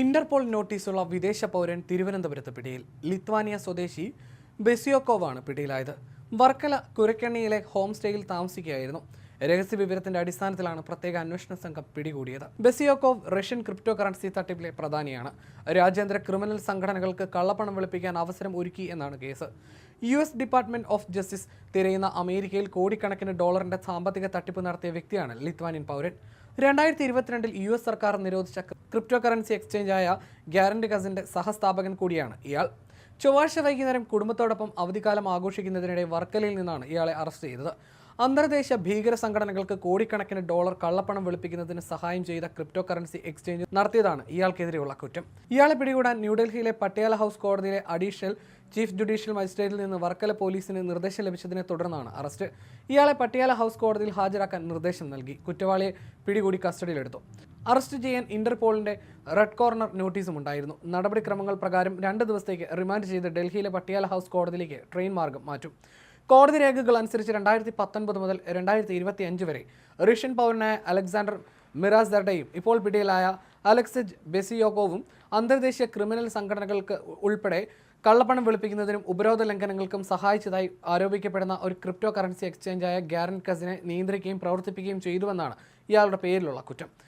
Interpol നോട്ടീസുള്ള വിദേശ പൗരൻ തിരുവനന്തപുരത്ത് പിടിയിൽ. ലിത്വാനിയ സ്വദേശി ബെസിയോക്കോവാണ് പിടിയിലായത്. വർക്കല കുരക്കണ്ണിയിലെ ഹോം സ്റ്റേയിൽ താമസിക്കുകയായിരുന്നു. രഹസ്യ വിവരത്തിന്റെ അടിസ്ഥാനത്തിലാണ് പ്രത്യേക അന്വേഷണ സംഘം പിടികൂടിയത്. ബെസിയോക്കോവ് റഷ്യൻ ക്രിപ്റ്റോ കറൻസി തട്ടിപ്പിലെ പ്രധാനിയാണ്. രാജ്യാന്തര ക്രിമിനൽ സംഘടനകൾക്ക് കള്ളപ്പണം വെളുപ്പിക്കാൻ അവസരം ഒരുക്കി എന്നാണ് case. U S department of justice തിരയുന്ന അമേരിക്കയിൽ കോടിക്കണക്കിന് ഡോളറിന്റെ സാമ്പത്തിക തട്ടിപ്പ് നടത്തിയ വ്യക്തിയാണ് ലിത്വാനിയൻ പൗരൻ. രണ്ടായിരത്തി ഇരുപത്തിരണ്ടിൽ യു എസ് സർക്കാർ നിരോധിച്ച ക്രിപ്റ്റോ കറൻസി എക്സ്ചേഞ്ചായ ഗ്യാരണ്ടി കസിന്റെ സഹസ്ഥാപകൻ കൂടിയാണ് ഇയാൾ. ചൊവ്വാഴ്ച വൈകുന്നേരം കുടുംബത്തോടൊപ്പം അവധിക്കാലം ആഘോഷിക്കുന്നതിനിടെ വർക്കലയിൽ നിന്നാണ് ഇയാളെ അറസ്റ്റ് ചെയ്തത്. അന്തർദേശീയ ഭീകര സംഘടനകൾക്ക് കോടിക്കണക്കിന് ഡോളർ കള്ളപ്പണം വെളുപ്പിക്കുന്നതിന് സഹായം ചെയ്ത ക്രിപ്റ്റോ കറൻസി എക്സ്ചേഞ്ച് നടത്തിയതാണ് ഇയാൾക്കെതിരെയുള്ള കുറ്റം. ഇയാളെ പിടികൂടാൻ ന്യൂഡൽഹിയിലെ പട്യാല ഹൗസ് കോടതിയിലെ അഡീഷണൽ ചീഫ് ജുഡീഷ്യൽ മജിസ്ട്രേറ്റിൽ നിന്ന് വർക്കല പോലീസിന് നിർദ്ദേശം ലഭിച്ചതിനെ തുടർന്നാണ് അറസ്റ്റ്. ഇയാളെ പട്യാല ഹൗസ് കോടതിയിൽ ഹാജരാക്കാൻ നിർദ്ദേശം നൽകി. കുറ്റവാളിയെ പിടികൂടി കസ്റ്റഡിയിലെടുത്തു. അറസ്റ്റ് ചെയ്യാൻ ഇന്റർപോളിന്റെ റെഡ് കോർണർ നോട്ടീസും ഉണ്ടായിരുന്നു. നടപടിക്രമങ്ങൾ പ്രകാരം രണ്ട് ദിവസത്തേക്ക് റിമാൻഡ് ചെയ്ത് ഡൽഹിയിലെ പട്യാല ഹൗസ് കോടതിയിലേക്ക് ട്രെയിൻ മാർഗം മാറ്റും. കോടതി രേഖകൾ അനുസരിച്ച് രണ്ടായിരത്തി പത്തൊൻപത് മുതൽ രണ്ടായിരത്തി ഇരുപത്തി അഞ്ച് വരെ റഷ്യൻ പൗരനായ അലക്സാണ്ടർ മിറാസ്ദർഡയും ഇപ്പോൾ പിടിയിലായ അലക്സജ് ബെസിയോക്കോവും അന്തർദേശീയ ക്രിമിനൽ സംഘടനകൾക്ക് ഉൾപ്പെടെ കള്ളപ്പണം വെളുപ്പിക്കുന്നതിനും ഉപരോധ ലംഘനങ്ങൾക്കും സഹായിച്ചതായി ആരോപിക്കപ്പെടുന്ന ഒരു ക്രിപ്റ്റോ കറൻസി എക്സ്ചേഞ്ചായ ഗ്യാരൻ കസിനെ നിയന്ത്രിക്കുകയും പ്രവർത്തിപ്പിക്കുകയും ചെയ്തുവെന്നാണ് ഇയാളുടെ പേരിലുള്ള കുറ്റം.